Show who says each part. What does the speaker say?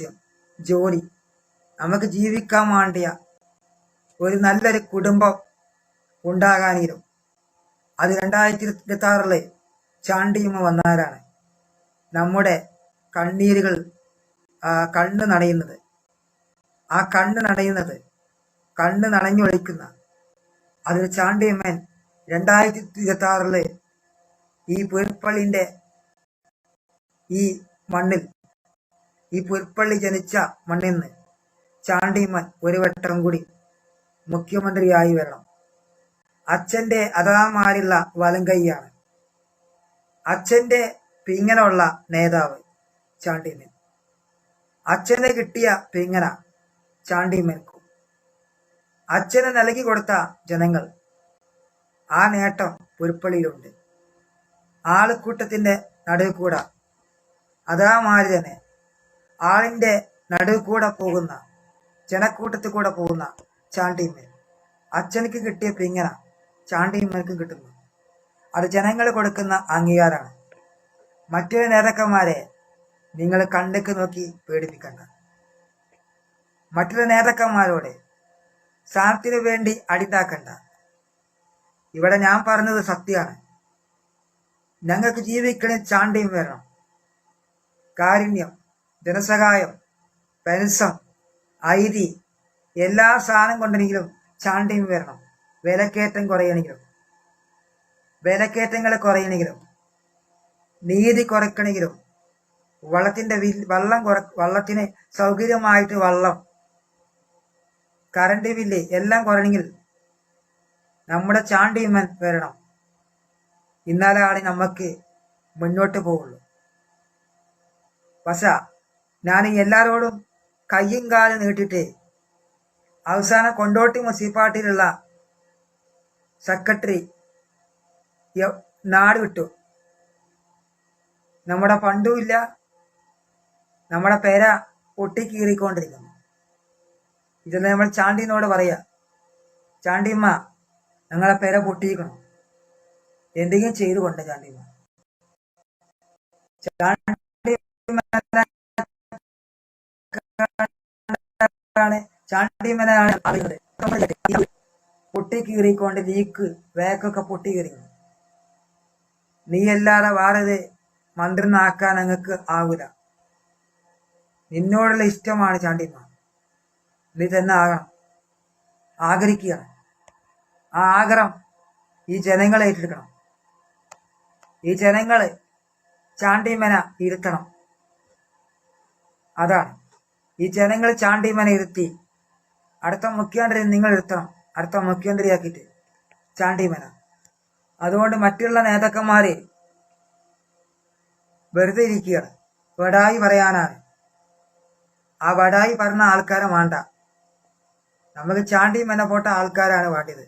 Speaker 1: ലക്ഷ്യം ജോലി. നമുക്ക് ജീവിക്കാൻ വേണ്ടിയ ഒരു നല്ലൊരു കുടുംബം ഉണ്ടാകാനും അത് രണ്ടായിരത്തി ഇരുപത്തി ആറിൽ ചാണ്ടിയമ്മ വന്നാലാണ് നമ്മുടെ കണ്ണീരുകൾ കണ്ണ് നനയുന്നത്. ആ കണ്ണ് നനയുന്നത് കണ്ണ് നനഞ്ഞൊഴിക്കുന്ന അതിൽ ചാണ്ടിയമ്മൻ രണ്ടായിരത്തി ഇരുപത്തി ആറിൽ ഈ പുൽപ്പള്ളിന്റെ ഈ മണ്ണിൽ ഈ പുൽപ്പള്ളി ജനിച്ച മണ്ണിൽ നിന്ന് ചാണ്ടിയമ്മൻ ഒരു വട്ടം കൂടി മുഖ്യമന്ത്രിയായി വരണം. അച്ഛന്റെ അതാമാരുള്ള വലങ്കൈയാണ് അച്ഛന്റെ പിങ്ങനുള്ള നേതാവ് ചാണ്ടിമൻ. അച്ഛനെ കിട്ടിയ പിങ്ങന ചാണ്ടിയമ്മൻക്കും അച്ഛന് നൽകി കൊടുത്ത ജനങ്ങൾ. ആ നേട്ടം പുൽപ്പള്ളിയിലുണ്ട്. ആൾക്കൂട്ടത്തിന്റെ നടുവിൽ കൂടെ. അതാമാരി തന്നെ ആളിന്റെ നടുവിൽ കൂടെ പോകുന്ന ജനക്കൂട്ടത്തിൽ കൂടെ പോകുന്ന ചാണ്ടിയമ്മൻ അച്ഛനക്ക് കിട്ടിയ പിങ്ങന ചാണ്ടിയമ്മനക്കും കിട്ടുന്നു. അത് ജനങ്ങൾ കൊടുക്കുന്ന അംഗീകാരമാണ്. മറ്റൊരു നേതാക്കന്മാരെ നിങ്ങൾ കണ്ടേക്ക് നോക്കി പേടിപ്പിക്കണ്ട. മറ്റൊരു നേതാക്കന്മാരോട് സ്ഥാനത്തിനു വേണ്ടി അടിതാക്കണ്ട. ഇവിടെ ഞാൻ പറഞ്ഞത് സത്യമാണ്. ഞങ്ങൾക്ക് ജീവിക്കണേ ചാണ്ടിയും വരണം. കാരുണ്യം ജനസഹായം പെൻസം ഐതി എല്ലാ സാധനം കൊണ്ടെങ്കിലും ചാണ്ടിയും വരണം. വിലക്കയറ്റം കുറയണെങ്കിലും വിലക്കയറ്റങ്ങൾ കുറയണെങ്കിലും നീതി കുറയ്ക്കണെങ്കിലും വള്ളത്തിന്റെ വിൽ- വള്ളം കുറ വള്ളത്തിന് സൗകര്യമായിട്ട് വള്ളം കറണ്ട് ബില്ല് എല്ലാം കുറയണമെങ്കിൽ നമ്മുടെ ചാണ്ടിയമ്മൻ വരണം. ഇന്നാലാണ് നമുക്ക് മുന്നോട്ട് പോവുള്ളൂ. പക്ഷ ഞാൻ എല്ലാരോടും കയ്യും കാലും നീട്ടിട്ട് അവസാനം കൊണ്ടോട്ടി മുനിസിപ്പാലിറ്റിയിലുള്ള സെക്രട്ടറി നാട് വിട്ടു. നമ്മുടെ പണ്ടുമില്ല നമ്മുടെ പേര ഒട്ടിക്കീറിക്കൊണ്ടിരിക്കുന്നു ഇതെല്ലാം നമ്മൾ ചാണ്ടിനോട് പറയാ. ചാണ്ടിമ്മ ഞങ്ങളെ പേര പൊട്ടിയിരിക്കണം എന്തെങ്കിലും ചെയ്തു കൊണ്ട് ചാണ്ടിയമ്മ ചാണ്ടിയമ്മനാണ് ചാണ്ടിമനാണ് അറിയുന്നത് പൊട്ടിക്കീറിക്കൊണ്ട് ലീക്ക് വേക്കൊക്കെ പൊട്ടിക്കീറി. നീ അല്ലാതെ വേറെ മന്ത്രിനാക്കാൻ ഞങ്ങൾക്ക് ആവൂല. നിന്നോടുള്ള ഇഷ്ടമാണ് ചാണ്ടിമ നീ തന്നെ ആകണം. ആഗ്രഹിക്കുകയാണ് ആ ആഗ്രഹം ഈ ജനങ്ങളെ ഏറ്റെടുക്കണം. ഈ ജനങ്ങൾ ചാണ്ടിമന ഇരുത്തണം. അതാണ്. ഈ ജനങ്ങൾ ചാണ്ടിമനെ ഇരുത്തി. അടുത്ത മുഖ്യമന്ത്രി നിങ്ങൾ ഇരുത്തണം. അടുത്ത മുഖ്യമന്ത്രിയാക്കിയിട്ട് ചാണ്ടിമന അതുകൊണ്ട് മറ്റുള്ള നേതാക്കന്മാരെ വെറുതെ ഇരിക്കുകയാണ്. വടായി പറയാനാണ്. ആ വടായി പറഞ്ഞ ആൾക്കാരെ വേണ്ട. നമുക്ക് ചാണ്ടിമന പോട്ട ആൾക്കാരാണ് വേണ്ടത്.